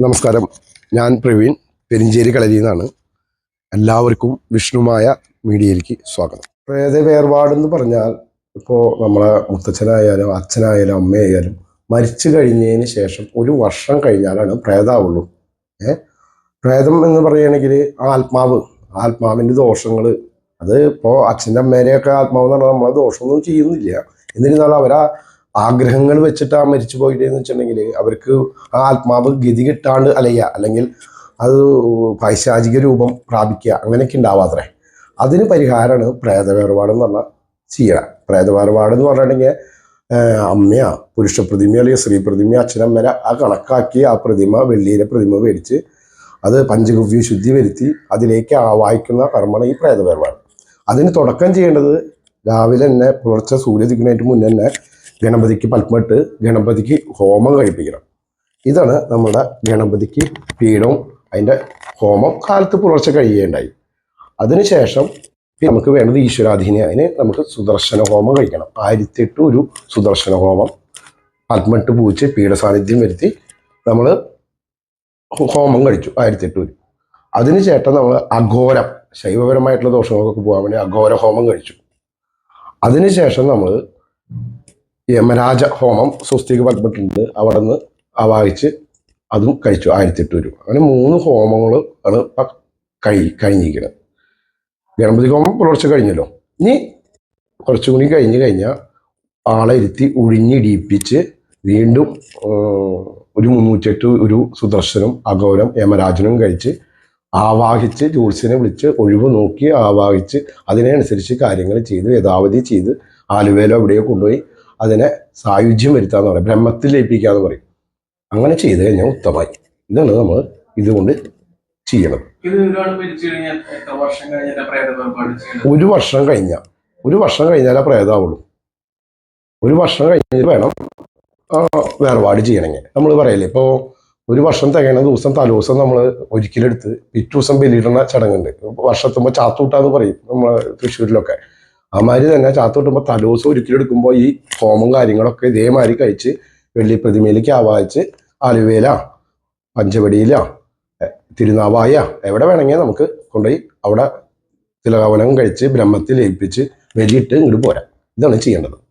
നമസ്കാരം. ഞാൻ പ്രവീൺ പെരിഞ്ചേരി കളരിയിൽ നിന്നാണ്. എല്ലാവർക്കും വിഷ്ണുമായ മീഡിയയിലേക്ക് സ്വാഗതം. പ്രേത വേർപാടെന്ന് പറഞ്ഞാൽ ഇപ്പോൾ നമ്മളെ മുത്തച്ഛനായാലും അച്ഛനായാലും അമ്മയായാലും മരിച്ചു കഴിഞ്ഞതിന് ശേഷം ഒരു വർഷം കഴിഞ്ഞാലാണ് പ്രേതാവുള്ളൂ. ഏ? പ്രേതം എന്ന് പറയുകയാണെങ്കിൽ ആത്മാവ് ആത്മാവിന്റെ ദോഷങ്ങൾ. അത് ഇപ്പോൾ അച്ഛന്റെ അമ്മേനെയൊക്കെ ആത്മാവ് എന്ന് പറഞ്ഞാൽ നമ്മളെ ദോഷമൊന്നും ചെയ്യുന്നില്ല. എന്നിരുന്നാലും അവരാ ആഗ്രഹങ്ങൾ വെച്ചിട്ട് ആ മരിച്ചു പോയിട്ടെന്ന് വെച്ചിട്ടുണ്ടെങ്കിൽ അവർക്ക് ആ ആത്മാവ് ഗതി കിട്ടാണ്ട് അലയുക അല്ലെങ്കിൽ അത് പൈശാചിക രൂപം പ്രാപിക്കുക അങ്ങനെയൊക്കെ ഉണ്ടാവാത്രേ അതിന് പരിഹാരമാണ് പ്രേതവേർപാട് എന്ന് പറഞ്ഞാൽ ചെയ്യണം. പ്രേതവേർപാട് എന്ന് പറഞ്ഞിട്ടുണ്ടെങ്കിൽ അമ്മയാ പുരുഷ പ്രതിമ അല്ലെങ്കിൽ സ്ത്രീ പ്രതിമ അച്ഛനമ്മര ആ കണക്കാക്കി ആ പ്രതിമ വെള്ളിയിലെ പ്രതിമ മേടിച്ച് അത് പഞ്ചഗവ്യ ശുദ്ധി വരുത്തി അതിലേക്ക് ആവായിക്കുന്ന കർമ്മമാണ് ഈ പ്രേതവേർപാട്. അതിന് തുടക്കം ചെയ്യേണ്ടത് രാവിലെ തന്നെ പുലർച്ചെ സൂര്യദിക്കുന്നതിന് മുന്നേ തന്നെ ഗണപതിക്ക് പത്മിട്ട് ഗണപതിക്ക് ഹോമം കഴിപ്പിക്കണം. ഇതാണ് നമ്മുടെ ഗണപതിക്ക് പീഠവും അതിന്റെ ഹോമം കാലത്ത് പുലർച്ചെ കഴിയേണ്ടായി. അതിനുശേഷം നമുക്ക് വേണ്ടത് ഈശ്വരാധീന അതിന് നമുക്ക് സുദർശന ഹോമം കഴിക്കണം. ആയിരത്തെട്ട് ഒരു സുദർശന ഹോമം. പത്മട്ട് പൂച്ച് പീഠസാന്നിധ്യം വരുത്തി നമ്മൾ ഹോമം കഴിച്ചു ആയിരത്തെട്ട് ഒരു. അതിനുശേഷം നമ്മൾ അഘോരം ശൈവപരമായിട്ടുള്ള ദോഷങ്ങൾക്കൊക്കെ പോകാൻ വേണ്ടി അഘോര ഹോമം കഴിച്ചു. അതിനുശേഷം നമ്മൾ യമരാജ ഹോമം സ്വസ്തിക പറഞ്ഞിട്ടുണ്ട് അവിടെ നിന്ന് ആവാഹിച്ച് അതും കഴിച്ചു ആയിരത്തി എട്ട് രൂപ. അങ്ങനെ മൂന്ന് ഹോമങ്ങൾ ആണ് ഇപ്പം കഴി കഴിഞ്ഞിരിക്കുന്നത് ഗണപതി ഹോമം പുലർച്ചെ കഴിഞ്ഞല്ലോ. ഇനി കുറച്ചു കൂടി കഴിഞ്ഞ് കഴിഞ്ഞാൽ ആളെ ഇരുത്തി ഉഴിഞ്ഞിടിപ്പിച്ച് വീണ്ടും ഒരു മുന്നൂറ്റെട്ട് ഒരു സുദർശനം അഘോരം യമരാജനും കഴിച്ച് ആവാഹിച്ച് ജ്യൂസിനെ വിളിച്ച് ഒഴിവ് നോക്കി ആവാഹിച്ച് അതിനനുസരിച്ച് കാര്യങ്ങൾ ചെയ്ത് യഥാവധി ചെയ്ത് ആലുവേലോ എവിടെയോ കൊണ്ടുപോയി അതിനെ സായുജ്യം എന്ന് പറയും ബ്രഹ്മത്തിൽ ലയിപ്പിക്കാന്ന് പറയും. അങ്ങനെ ചെയ്ത് കഴിഞ്ഞാൽ ഉത്തമമായി. ഇതാണ് നമ്മൾ ഇതുകൊണ്ട് കഴിഞ്ഞാൽ കഴിഞ്ഞാൽ ചെയ്യണം ഒരു വർഷം കഴിഞ്ഞ ഒരു വർഷം കഴിഞ്ഞാലേ പ്രേതാവുള്ളൂ. ഒരു വർഷം കഴിഞ്ഞിട്ട് വേണം വേർപാട് ചെയ്യണമെങ്കിൽ. നമ്മൾ പറയില്ലേ ഇപ്പോൾ ഒരു വർഷം തികയണ ദിവസം തലേദിവസം നമ്മൾ ഒരിക്കലെടുത്ത് പിറ്റേ ദിവസം ബലിയിടുന്ന ചടങ്ങുണ്ട്. വർഷത്തുമ്പോൾ ചാത്തൂട്ടാന്ന് പറയും നമ്മൾ തൃശ്ശൂരിലൊക്കെ. അമാതിരി തന്നെ ചാത്തോട്ടുമ്പോൾ തലേദിവസം ഒരിക്കലെടുക്കുമ്പോൾ ഈ ഹോമം കാര്യങ്ങളൊക്കെ ഇതേമാതിരി കഴിച്ച് വെള്ളി പ്രതിമയിലേക്ക് ആവാഹിച്ച് ആലുവേല പഞ്ചവടിയില തിരുനാവായ എവിടെ വേണമെങ്കിൽ നമുക്ക് കൊണ്ടുപോയി അവിടെ തിലകവനം കഴിച്ച് ബ്രഹ്മത്തിൽ ലയിപ്പിച്ച് വെലിയിട്ട് ഇങ്ങോട്ട് പോരാം. ഇതാണ് ചെയ്യേണ്ടത്.